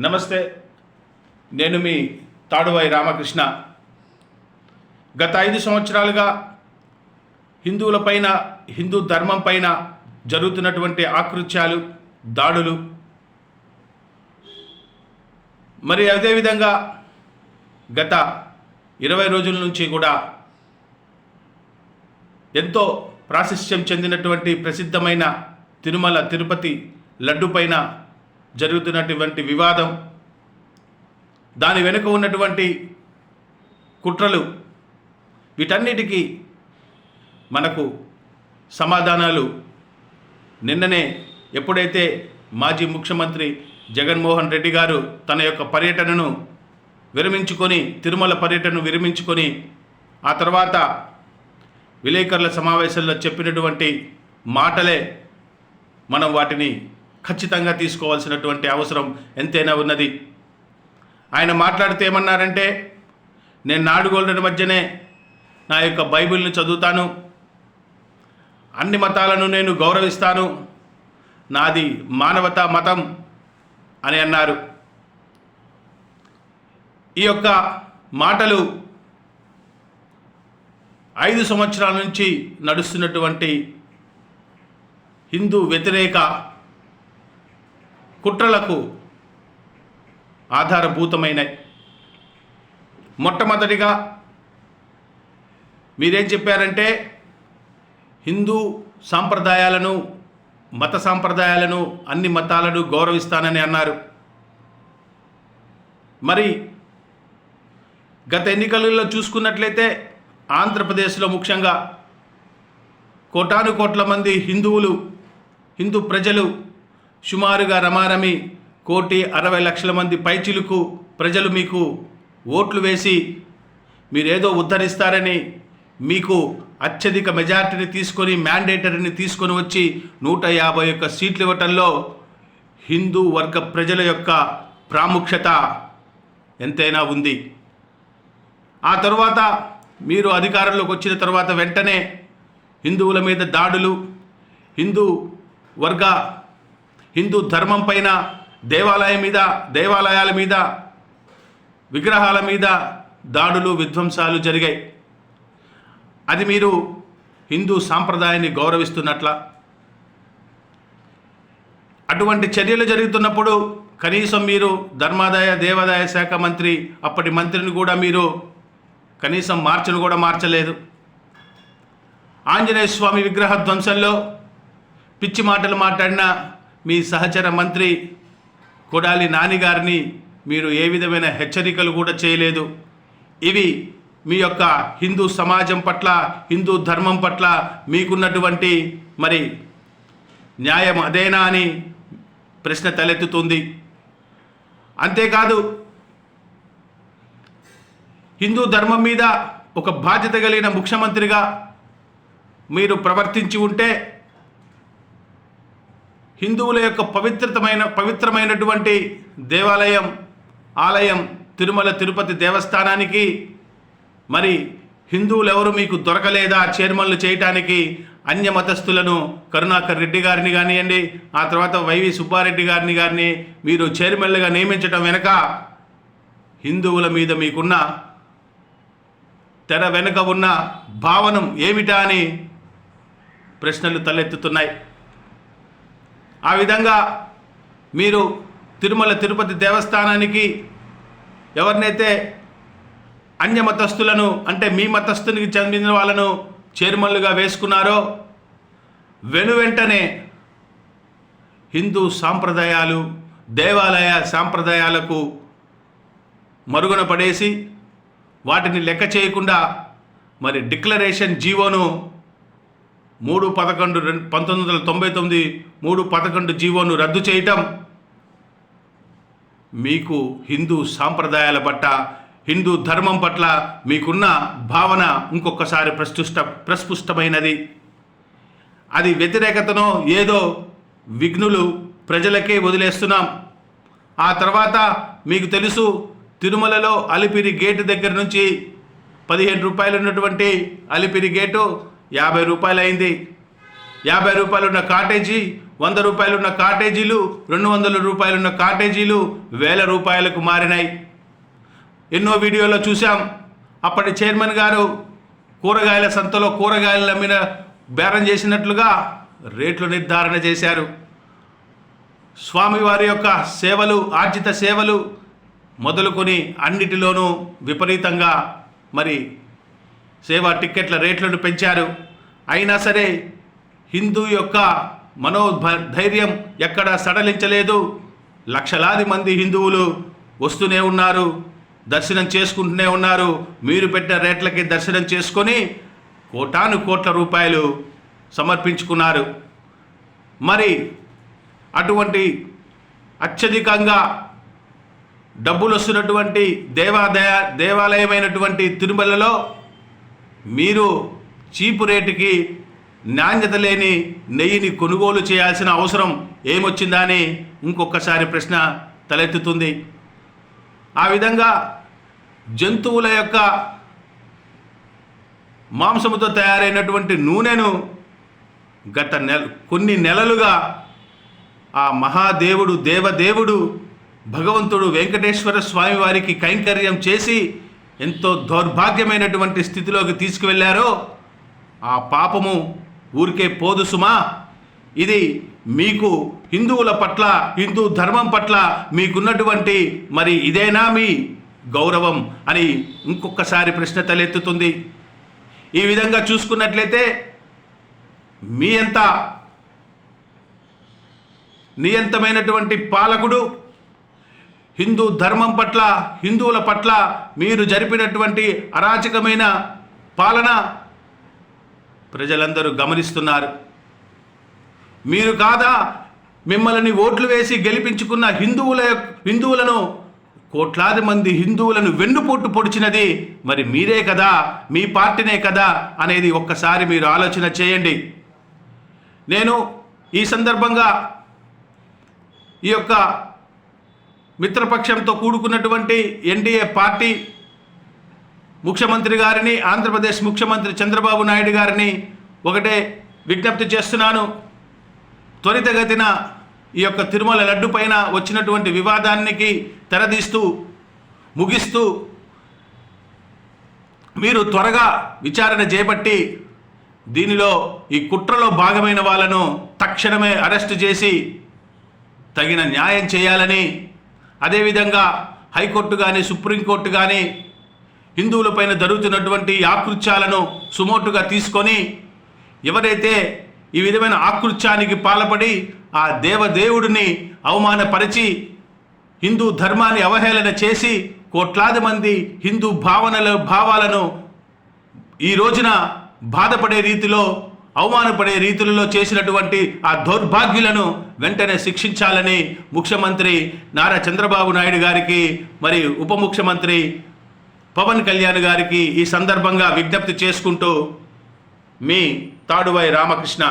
నమస్తే నేను మీ తాడువాయి రామకృష్ణ. గత ఐదు సంవత్సరాలుగా హిందువులపైన హిందూ ధర్మం పైన జరుగుతున్నటువంటి ఆకృత్యాలు దాడులు. మరి అదేవిధంగా గత ఇరవై రోజుల నుంచి కూడా ఎంతో ప్రాశస్యం చెందినటువంటి ప్రసిద్ధమైన తిరుమల తిరుపతి లడ్డు పైన జరుగుతున్నటువంటి వివాదం దాని వెనుక ఉన్నటువంటి కుట్రలు వీటన్నిటికీ మనకు సమాధానాలు. నిన్ననే ఎప్పుడైతే మాజీ ముఖ్యమంత్రి జగన్మోహన్ రెడ్డి గారు తన యొక్క పర్యటనను విరమించుకొని తిరుమల పర్యటనను విరమించుకొని ఆ తర్వాత విలేకరుల సమావేశంలో చెప్పినటువంటి మాటలే మనం వాటిని ఖచ్చితంగా తీసుకోవాల్సినటువంటి అవసరం ఎంతైనా ఉన్నది. ఆయన మాట్లాడితే ఏమన్నారంటే నేను నాడుగోళ్ళ మధ్యనే నా యొక్క బైబిల్ని చదువుతాను. అన్ని మతాలను నేను గౌరవిస్తాను. నాది మానవతా మతం అని అన్నారు. ఈ యొక్క మాటలు ఐదు సంవత్సరాల నుంచి నడుస్తున్నటువంటి హిందూ వ్యతిరేక కుట్రలకు ఆధారభూతమైనవి మొట్టమొదటిగా మీరేం చెప్పారంటే హిందూ సాంప్రదాయాలను మత సాంప్రదాయాలను అన్ని మతాలను గౌరవిస్తానని అన్నారు. మరి గత ఎన్నికలలో చూసుకున్నట్లయితే ఆంధ్రప్రదేశ్లో ముఖ్యంగా కోటాను కోట్ల మంది హిందువులు హిందూ ప్రజలు సుమారుగా రమారమి కోటి అరవై లక్షల మంది పైచిలుకు ప్రజలు మీకు ఓట్లు వేసి మీరేదో ఉద్ధరిస్తారని మీకు అత్యధిక మెజార్టీని తీసుకొని మ్యాండేటరీని తీసుకొని వచ్చి నూట యాభై ఒక్క సీట్లు ఇవ్వటంలో హిందూ వర్గ ప్రజల యొక్క ప్రాముఖ్యత ఎంతైనా ఉంది. ఆ తరువాత మీరు అధికారంలోకి వచ్చిన తర్వాత వెంటనే హిందువుల మీద దాడులు హిందూ వర్గ హిందూ ధర్మం పైన దేవాలయం మీద దేవాలయాల మీద విగ్రహాల మీద దాడులు విధ్వంసాలు జరిగాయి. అది మీరు హిందూ సాంప్రదాయాన్ని గౌరవిస్తున్నట్ల. అటువంటి చర్యలు జరుగుతున్నప్పుడు కనీసం మీరు ధర్మాదాయ దేవాదాయ శాఖ మంత్రి అప్పటి మంత్రిని కూడా మీరు కనీసం మార్చను కూడా మార్చలేదు. ఆంజనేయ స్వామి విగ్రహ ధ్వంసంలో పిచ్చి మాటలు మాట్లాడిన మీ సహచర మంత్రి కొడాలి నానిగారిని మీరు ఏ విధమైన హెచ్చరికలు కూడా చేయలేదు. ఇవి మీ యొక్క హిందూ సమాజం పట్ల హిందూ ధర్మం పట్ల మీకున్నటువంటి మరి న్యాయం అదేనా అని ప్రశ్న తలెత్తుతుంది. అంతేకాదు హిందూ ధర్మం మీద ఒక బాధ్యత కలిగిన ముఖ్యమంత్రిగా మీరు ప్రవర్తించి ఉంటే హిందువుల యొక్క పవిత్రతమైన పవిత్రమైనటువంటి దేవాలయం ఆలయం తిరుమల తిరుపతి దేవస్థానానికి మరి హిందువులు ఎవరు మీకు దొరకలేదా చైర్మన్లు చేయటానికి అన్య మతస్థులను కరుణాకర్ రెడ్డి గారిని కానివ్వండి ఆ తర్వాత వైవి సుబ్బారెడ్డి గారిని గారిని మీరు చైర్మన్లుగా నియమించడం వెనక హిందువుల మీద మీకున్న తెర వెనుక ఉన్న భావనం ఏమిటా అని ప్రశ్నలు తలెత్తుతున్నాయి. ఆ విధంగా మీరు తిరుమల తిరుపతి దేవస్థానానికి ఎవరినైతే అన్య మతస్థులను అంటే మీ మతస్థునికి చెందిన వాళ్ళను చైర్మన్లుగా వేసుకున్నారో వెను వెంటనే హిందూ సాంప్రదాయాలు దేవాలయ సాంప్రదాయాలకు మరుగున పడేసి వాటిని లెక్క చేయకుండా మరి డిక్లరేషన్ జీవోను మూడు పదకొండు రెండు పంతొమ్మిది వందల తొంభై తొమ్మిది మూడు పదకొండు జీవోను రద్దు చేయటం. మీకు హిందూ సాంప్రదాయాల పట్ల హిందూ ధర్మం పట్ల మీకున్న భావన ఇంకొకసారి ప్రస్పుష్ట ప్రస్ఫుష్టమైనది అది వ్యతిరేకతను ఏదో విఘ్నులు ప్రజలకే వదిలేస్తున్నాం. ఆ తర్వాత మీకు తెలుసు తిరుమలలో అలిపిరి గేటు దగ్గర నుంచి పదిహేను రూపాయలు ఉన్నటువంటి అలిపిరి గేటు యాభై రూపాయలు అయింది యాభై రూపాయలు ఉన్న కాటేజీ వంద రూపాయలున్న కాటేజీలు రెండు వందల రూపాయలున్న కాటేజీలు వేల రూపాయలకు మారినాయి. ఎన్నో వీడియోలో చూసాం అప్పటి చైర్మన్ గారు కూరగాయల సంతలో కూరగాయల మీద బేరం చేసినట్లుగా రేట్లు నిర్ధారణ చేశారు. స్వామివారి యొక్క సేవలు ఆర్జిత సేవలు మొదలుకొని అన్నిటిలోనూ విపరీతంగా మరి సేవా టిక్కెట్ల రేట్లను పెంచారు. అయినా సరే హిందూ యొక్క మనోధైర్యం ధైర్యం సడలించలేదు. లక్షలాది మంది హిందువులు వస్తూనే ఉన్నారు దర్శనం చేసుకుంటూనే ఉన్నారు. మీరు పెట్టిన రేట్లకి దర్శనం చేసుకొని కోటాను కోట్ల రూపాయలు సమర్పించుకున్నారు. మరి అటువంటి అత్యధికంగా డబ్బులు వస్తున్నటువంటి దేవాదయ దేవాలయమైనటువంటి తిరుమలలో మీరు చీపు రేటుకి నాణ్యత లేని నెయ్యిని కొనుగోలు చేయాల్సిన అవసరం ఏమొచ్చిందా అని ఇంకొకసారి ప్రశ్న తలెత్తుతుంది. ఆ విధంగా జంతువుల యొక్క మాంసముతో తయారైనటువంటి నూనెను గత నెల కొన్ని నెలలుగా ఆ మహాదేవుడు దేవదేవుడు భగవంతుడు వెంకటేశ్వర స్వామి వారికి కైంకర్యం చేసి ఎంతో దౌర్భాగ్యమైనటువంటి స్థితిలోకి తీసుకువెళ్ళారో ఆ పాపము ఊరికే పోదు సుమా. ఇది మీకు హిందువుల పట్ల హిందూ ధర్మం పట్ల మీకున్నటువంటి మరి ఇదేనా మీ గౌరవం అని ఇంకొకసారి ప్రశ్న తలెత్తుతుంది. ఈ విధంగా చూసుకున్నట్లయితే మీ ఎంత నియంతమైనటువంటి పాలకుడు హిందూ ధర్మం పట్ల హిందువుల పట్ల మీరు జరిపినటువంటి అరాచకమైన పాలన ప్రజలందరూ గమనిస్తున్నారు. మీరు కాదా మిమ్మల్ని ఓట్లు వేసి గెలిపించుకున్న హిందువుల హిందువులను కోట్లాది మంది హిందువులను వెన్నుపోటు పొడిచినది మరి మీరే కదా మీ పార్టీనే కదా అనేది ఒక్కసారి మీరు ఆలోచన చేయండి. నేను ఈ సందర్భంగా ఈ యొక్క మిత్రపక్షంతో కూడుకున్నటువంటి ఎన్డీఏ పార్టీ ముఖ్యమంత్రి గారిని ఆంధ్రప్రదేశ్ ముఖ్యమంత్రి చంద్రబాబు నాయుడు గారిని ఒకటే విజ్ఞప్తి చేస్తున్నాను. త్వరితగతిన ఈ యొక్క తిరుమల లడ్డు పైన వచ్చినటువంటి వివాదానికి తెరదీస్తూ ముగిస్తూ మీరు త్వరగా విచారణ చేపట్టి దీనిలో ఈ కుట్రలో భాగమైన వాళ్ళను తక్షణమే అరెస్టు చేసి తగిన న్యాయం చేయాలని అదేవిధంగా హైకోర్టు కానీ సుప్రీంకోర్టు కానీ హిందువులపైన జరుగుతున్నటువంటి ఆకృత్యాలను సుమోటుగా తీసుకొని ఎవరైతే ఈ విధమైన ఆకృత్యానికి పాల్పడి ఆ దేవదేవుడిని అవమానపరిచి హిందూ ధర్మాన్ని అవహేళన చేసి కోట్లాది మంది హిందూ భావనల భావాలను ఈ రోజున బాధపడే రీతిలో అవమానపడే రీతులలో చేసినటువంటి ఆ దౌర్భాగ్యులను వెంటనే శిక్షించాలని ముఖ్యమంత్రి నారా చంద్రబాబు నాయుడు గారికి మరి ఉప ముఖ్యమంత్రి పవన్ కళ్యాణ్ గారికి ఈ సందర్భంగా విజ్ఞప్తి చేసుకుంటూ మీ తాడువై రామకృష్ణ